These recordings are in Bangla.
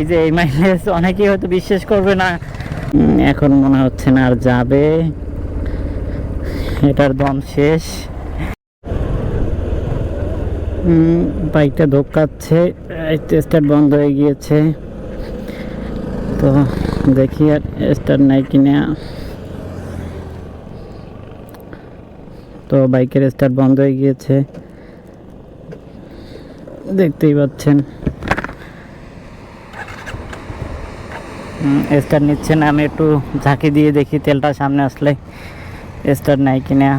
এই যে এই মাইলেজ অনেকেই হয়তো বিশ্বাস করবে না। এখন মনে হচ্ছে না আর যাবে। এটার দম শেষ। বাইকটা ধোকাচ্ছে স্টার্ট বন্ধ হয়ে গিয়েছে। তো দেখি আর স্টার্ট নাই কিনা। তো বাইকের স্টার্ট বন্ধ হয়ে গিয়েছে। দেখতেই পাচ্ছেন। স্টার নিচ্ছে না আমি একটু ঝাঁকি দিয়ে দেখি তেলটা সামনে আসলে স্টার নাই কিনা।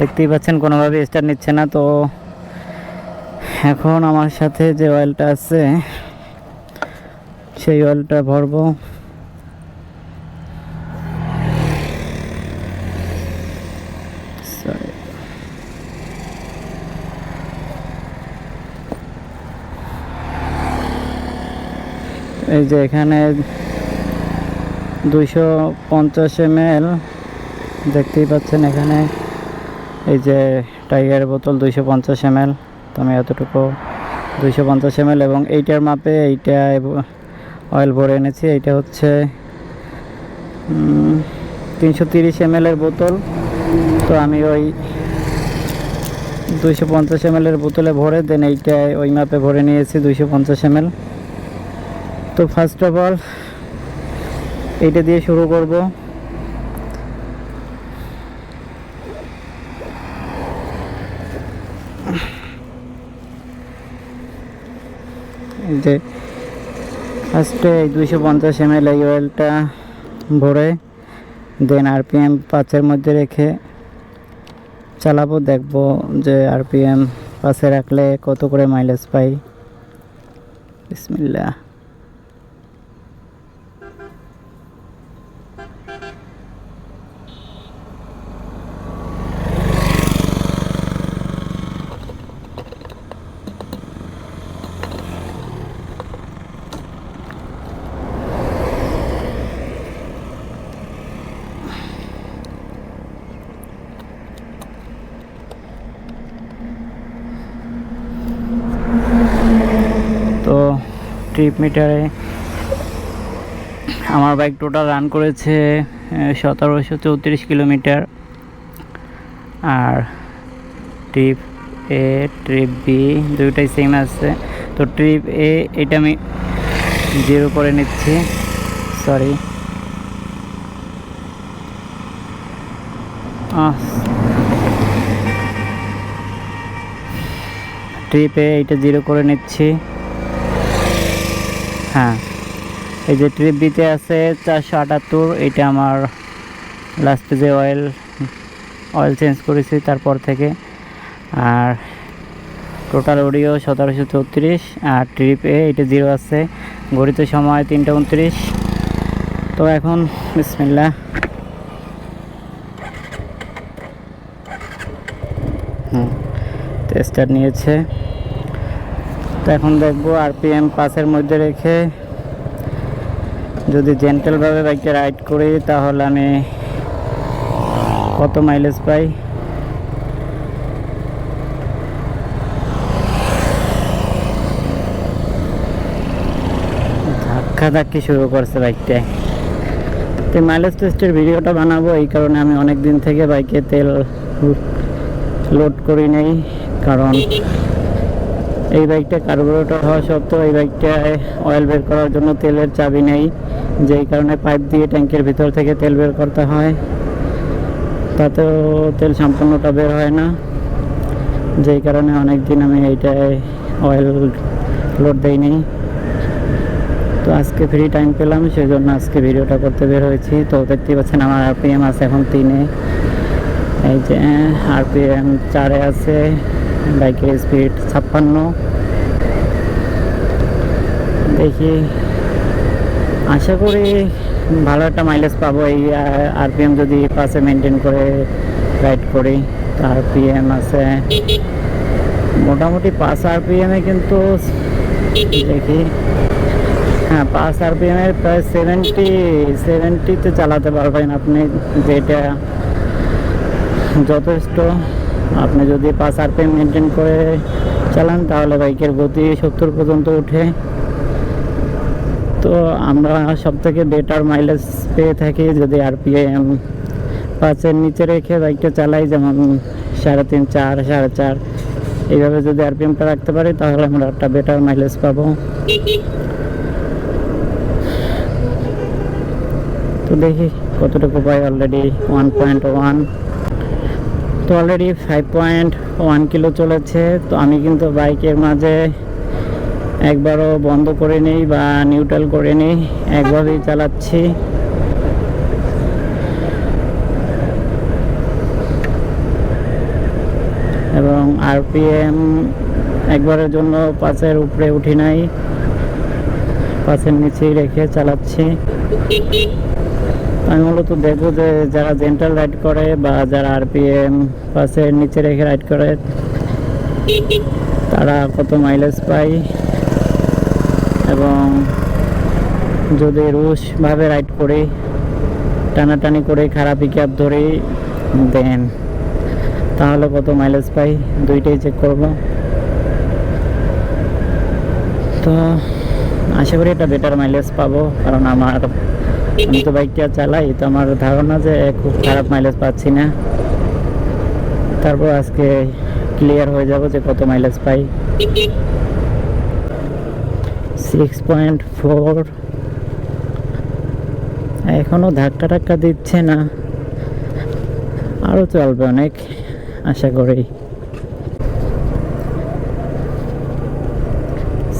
দেখতেই পাচ্ছেন, কোনোভাবে স্টার নিচ্ছে না। তো এখন আমার সাথে যে অয়েলটা আছে, সেই অয়েলটা ভরবো। এই যে এখানে দুইশো পঞ্চাশ এম দেখতেই পাচ্ছেন এখানে। এই যে টাইগার বোতল দুইশো পঞ্চাশ এম তো আমি এতটুকু দুইশো পঞ্চাশ এম এবং এইটার মাপে এইটা অয়েল ভরে এনেছি। এইটা হচ্ছে তিনশো তিরিশ এম এর বোতল। তো আমি ওই দুইশো পঞ্চাশ এম এর বোতলে ভরে দেন এইটা ওই মাপে ভরে নিয়েছি দুইশো পঞ্চাশ এম তো ফার্স্ট অফ অল এইটা দিয়ে শুরু করব। যে ফার্স্টে দুইশো পঞ্চাশ এম এল এই অয়েলটা ভরে দেন আরপিএম পাঁচের মধ্যে রেখে চালাবো, দেখব যে আরপিএম পাশে রাখলে কত করে মাইলেজ পাই। বিসমিল্লা তো ট্রিপ মিটারে। আমার বাইক টোটাল রান করেছে সতেরোশো চৌত্রিশ কিলোমিটার। আর ট্রিপ এ, ট্রিপ বি, দুইটাই সেম আছে। তো ট্রিপ এ, এটা আমি জিরো করে নিচ্ছি। সরি ট্রিপে এইটা জিরো করে নিচ্ছি। হ্যাঁ। এই যে ট্রিপ বিতে আছে চারশো আটাত্তর, এটা আমার লাস্টে যে অয়েল অয়েল চেঞ্জ করেছি তারপর থেকে। আর টোটাল অডিও সতেরোশো চৌত্রিশ, আর ট্রিপ এ এটা জিরো আছে। ঘড়িতে সময় তিনটা উনত্রিশ। তো এখন বিসমিল্লা হুম স্টার্ট নিয়েছে। এখন দেখব আরপিএম পাঁচের মধ্যে রেখে যদি জেন্টেলভাবে বাইকটা রাইড করি, তাহলে আমি কত মাইলেজ পাই? ধাক্কা ধাক্কি শুরু করছে বাইকটায় তো মাইলেজ টেস্টের ভিডিওটা বানাবো, এই কারণে আমি অনেক দিন থেকে বাইকে তেল লোড করি নেই, কারণ এই বাইকটা কার্বোরেটর হওয়া সত্ত্বেও এই বাইকটায় অয়েল বের করার জন্য তেলের চাবি নেই। যেই কারণে পাইপ দিয়ে ট্যাঙ্কের ভিতর থেকে তেল বের করতে হয়। তাতেও তেল সম্পূর্ণটা বের হয় না। যেই কারণে অনেক দিন আমি এইটায় অয়েল লোড দেইনি। তো আজকে ফ্রি টাইম পেলাম সেই জন্য আজকে ভিডিওটা করতে বের হয়েছি। তো দেখতেই পাচ্ছেন আমার আরপিএম আছে এখন তিনে। এই যে আরপিএম চারে আছে। বাইকের স্পিড ছাপ্পান্ন। দেখি, আশা করি ভালো একটা মাইলেজ পাবো এই আরপিএম যদি পাশে মেনটেন করে রাইড করি। তো আরপিএম আছে। মোটামুটি পাঁচ আরপিএমে কিন্তু দেখি। হ্যাঁ পাঁচ আরপিএমের প্রায় সেভেন্টি সেভেন্টিতে চালাতে পারবেন আপনি যেটা যথেষ্ট। আপনি যদি পাঁচ আর আরপিএম মেনটেন করে চালান, তাহলে বাইকের গতি সত্তর পর্যন্ত উঠে। তো আমরা সব থেকে বেটার মাইলেজ পেয়ে থাকি যদি আরপিএম পাঁচের নিচে রেখে বাইকটা চালাই, যেমন সাড়ে তিন, চার, সাড়ে চার। এইভাবে যদি আর আরপিএমটা রাখতে পারি, তাহলে আমরা একটা বেটার মাইলেজ পাবো। তো দেখি কতটুকু পাই অলরেডি ওয়ান পয়েন্ট ওয়ান তো already five point one kilo চলেছে। তো আমি কিন্তু বাইকের মাঝে একবারও বন্ধ করে নিই বা নিউট্রাল করে নিই, একভাবেই চালাচ্ছি। এবং আরপিএম একবারের জন্য পাঁচের উপরে উঠি নাই পাঁচের নিচেই রেখে চালাচ্ছি। আমি মূলত দেখব যে যারা জেন্টাল রাইড করে বা যারা আরপিএম পাশের নিচে রেখে রাইড করে, তারা কত মাইলেজ পায় এবং যদি রুশভাবে রাইড করি, টানাটানি করে খারাপ পিক আপ ধরে দেন তাহলে কত মাইলেজ পাই? দুইটাই চেক করব। তো আশা করি এটা বেটার মাইলেজ পাবো, কারণ আমার আমি তো বাইকটা চালাই, তো আমার ধারণা যে খুব খারাপ মাইলেজ পাচ্ছি না। তারপর আজকে ক্লিয়ার হয়ে যাব যে কত মাইলেজ পাই। সিক্স পয়েন্ট ফোর এখনও ধাক্কা টাক্কা দিচ্ছে না। আরও চলবে অনেক, আশা করি।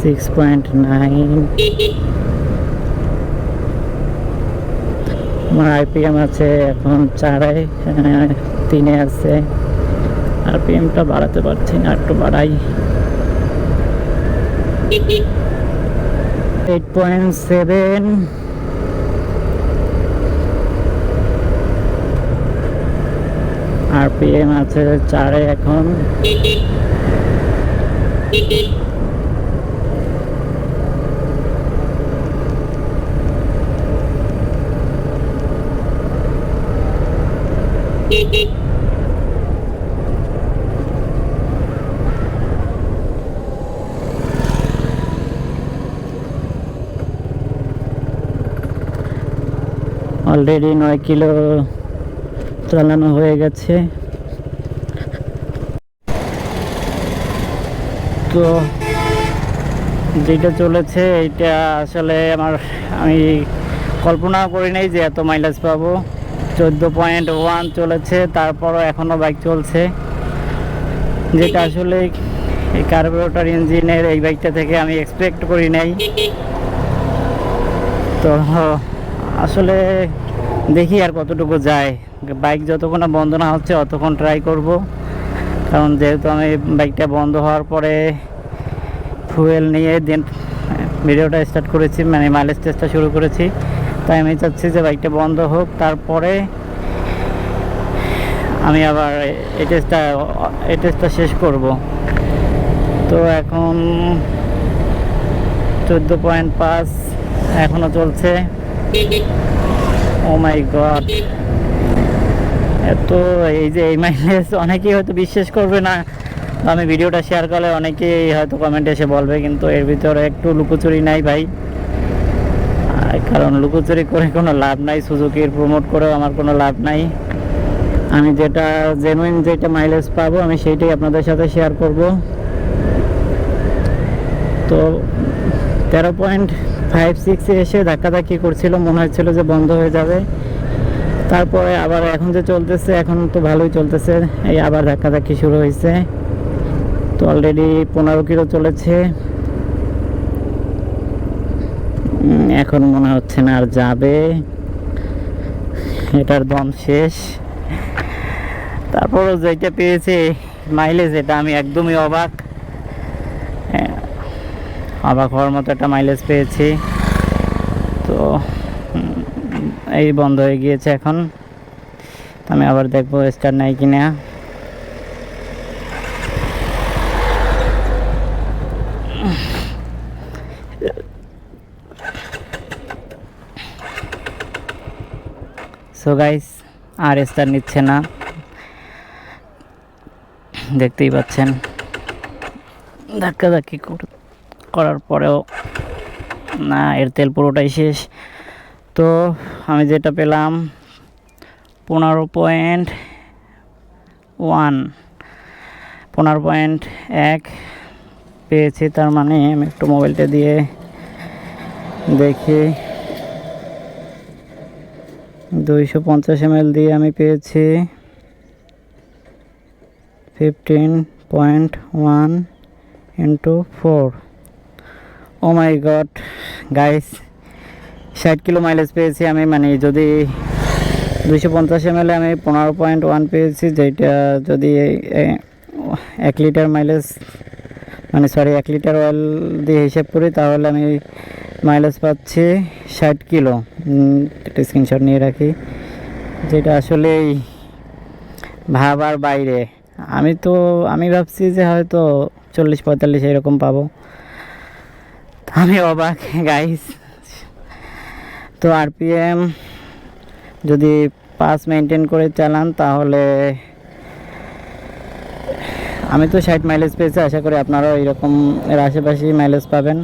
সিক্স পয়েন্ট নাইন আমার আইপিএম আছে, এখন চারে তিনে আছে। আরপিএমটা বাড়াতে পারছি না, একটু বাড়াই। এইট পয়েন্ট সেভেন আরপিএম আছে চারে এখন। অলরেডি নয় কিলো চালানো হয়ে গেছে। তো যেটা চলেছে, এটা আসলে আমার আমি কল্পনা করি নাই যে এত মাইলেজ পাবো। চোদ্দ পয়েন্ট ওয়ান চলেছে তারপরও এখনও বাইক চলছে। যেটা আসলে এই কার্বোরেটর ইঞ্জিনের এই বাইকটা থেকে আমি এক্সপেক্ট করি নাই। তো আসলে দেখি আর কতটুকু যায়। বাইক যতক্ষণ বন্ধ না হচ্ছে অতক্ষণ ট্রাই করব। কারণ যেহেতু আমি বাইকটা বন্ধ হওয়ার পরে ফুয়েল নিয়ে দেন ভিডিওটা স্টার্ট করেছি মানে মাইলেজ টেস্টটা শুরু করেছি। তাই আমি চাচ্ছি যে বাইকটা বন্ধ হোক। তারপরে আমি আবার টেস্টটা শেষ করব। তো এখন চোদ্দ পয়েন্ট পাঁচ এখনও চলছে। ও মাই গড এত এই যে এই মাইলেজ অনেকেই হয়তো বিশ্বাস করবে না। আমি ভিডিওটা শেয়ার করলে অনেকেই হয়তো কমেন্টে এসে বলবে, কিন্তু এর ভিতরে একটু লুকোচুরি নাই ভাই। কারণ লুকোচুরি করে কোনো লাভ নাই সুজুকির প্রমোট করেও আমার কোনো লাভ নাই। আমি যেটা জেনুইন যেটা মাইলেজ পাবো, আমি সেইটাই আপনাদের সাথে শেয়ার করব। তো তেরো পয়েন্ট ফাইভ সিক্সে এসে ধাক্কাধাক্কি করছিল, মনে হচ্ছিল যে বন্ধ হয়ে যাবে। তারপরে আবার এখন যে চলতেছে, এখন তো ভালোই চলতেছে, এই আবার ধাক্কাধাক্কি শুরু হয়েছে। তো অলরেডি পনেরো কিলো চলেছে। এখন মনে হচ্ছে না আর যাবে। এটার দম শেষ। তারপরও যেটা পেয়েছে মাইলেজ এটা আমি একদমই অবাক। হ্যাঁ, অবাক হওয়ার মতো একটা মাইলেজ পেয়েছি। তো এই বন্ধ হয়ে গিয়েছে এখন। আমি আবার দেখব স্টার নাই কিনা। সো গাইস আর স্টার নিচ্ছে না। দেখতেই পাচ্ছেন। ধাক্কা ধাক্কি করার পরেও না, এর তেল পুরোটাই শেষ। তো, আমি যেটা পেলাম, পনেরো পয়েন্ট ওয়ান। পনেরো পয়েন্ট এক পেয়েছি, তার মানে আমি একটু মোবাইলটা দিয়ে দেখি। দুইশো পঞ্চাশ এমএল দিয়ে আমি পেয়েছি fifteen point one into four oh my god guys ষাট কিলো মাইলেজ পেয়েছি আমি মানে যদি দুইশো পঞ্চাশ এমএল আমি পনেরো পয়েন্ট ওয়ান পেয়েছি, যেটা যদি এক লিটার মাইলেজ মানে সরি এক লিটার অয়েল দিয়ে হিসেব করি, তাহলে আমি মাইলেজ পাচ্ছি ষাট কিলো। একটা স্ক্রিনশট নিয়ে রাখি। যেটা আসলেই ভাবার বাইরে। আমি তো, আমি ভাবছি যে হয়তো চল্লিশ পঁয়তাল্লিশ এরকম পাবো। আমি অবাক গাইস তো আরপিএম যদি পাস মেনটেন করে চালান, তাহলে আমি তো ষাট মাইলেজ পেয়েছি, আশা করি আপনারাও এরকম এর আশেপাশেই মাইলেজ পাবেন।